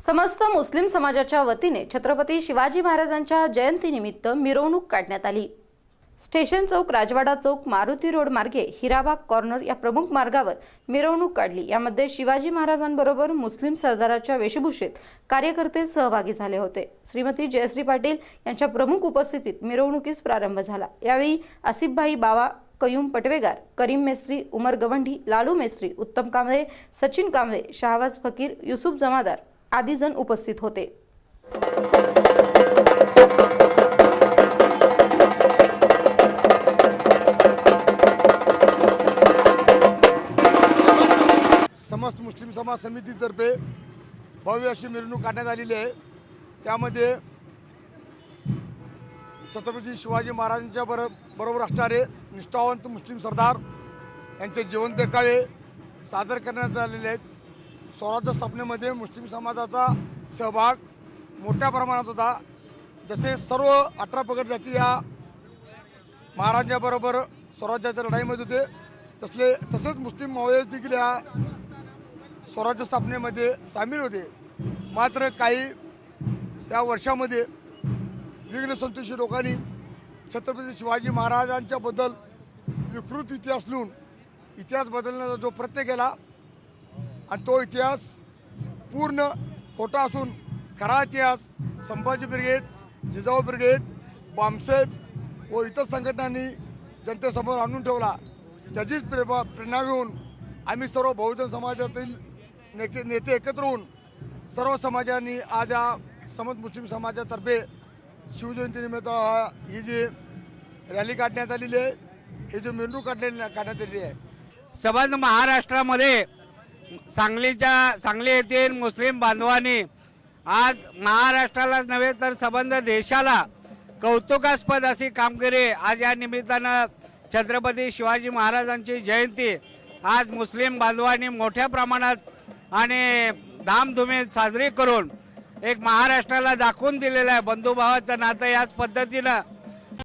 समस्त मुस्लिम समाजाच्या वतीने छत्रपती शिवाजी महाराजांच्या जयंतीनिमित्त मिरवणूक काढण्यात आली. स्टेशन चौक राजवाडा चौक मारुती रोड मार्गे हिराबाग कॉर्नर या प्रमुख मार्गावर मिरवणूक काढली. यामध्ये शिवाजी महाराजांबरोबर मुस्लिम सरदाराच्या वेशभूषेत कार्यकर्ते सहभागी झाले होते. श्रीमती जयश्री पाटील यांच्या प्रमुख उपस्थितीत मिरवणुकीस प्रारंभ झाला. यावेळी आसिफभाई बावा कयूम पटवेगार करीम मेस्त्री उमर गवंडी लालू मेस्त्री उत्तम कांबळे सचिन कांबळे शाहवाज फकीर युसुफ जमादार आदी जण उपस्थित होते. समस्त मुस्लिम समाज समितीतर्फे भव्य अशी मिरवणूक काढण्यात आलेली आहे. त्यामध्ये छत्रपती शिवाजी महाराजांच्या बर बरोबर असणारे निष्ठावंत मुस्लिम सरदार यांचे जीवन देखावे सादर करण्यात आलेले आहेत. स्वराज्य स्थापनेमध्ये मुस्लिम समाजाचा सहभाग मोठ्या प्रमाणात होता. जसे सर्व अठरा पगड जाती या महाराजांबरोबर स्वराज्याच्या लढाईमध्ये होते. तसले तसेच मुस्लिम मावळे देखील या स्वराज्य स्थापनेमध्ये सामील होते. मात्र काही त्या वर्षामध्ये विघ्न संतोषी लोकांनी छत्रपती शिवाजी महाराजांच्याबद्दल विकृत इतिहास लिहून इतिहास बदलण्याचा जो प्रत्यय केला आणि तो इतिहास पूर्ण खोटा असून खरा इतिहास संभाजी ब्रिगेड जिजाऊ ब्रिगेड बामसेब व इतर संघटनांनी जनतेसमोर आणून ठेवला. त्याचीच प्रेमा प्रेरणा घेऊन आम्ही सर्व बहुजन समाजातील नेते नेते एकत्र होऊन सर्व समाजांनी आज या समज मुस्लिम समाजातर्फे शिवजयंतीनिमित्त ही जी रॅली काढण्यात आलेली आहे ही जी मेंदू काढण्या काढण्यात आलेली आहे. संबंध महाराष्ट्रामध्ये सांगलीच्या सांगली येथील मुस्लिम बांधवांनी आज महाराष्ट्रालाच नव्हे तर संबंध देशाला कौतुकास्पद अशी कामगिरी आज या निमित्तानं छत्रपती शिवाजी महाराजांची जयंती आज मुस्लिम बांधवांनी मोठ्या प्रमाणात आणि धामधुमीत साजरी करून एक महाराष्ट्राला दाखवून दिलेलं आहे. बंधुभावाचं नातं याच पद्धतीनं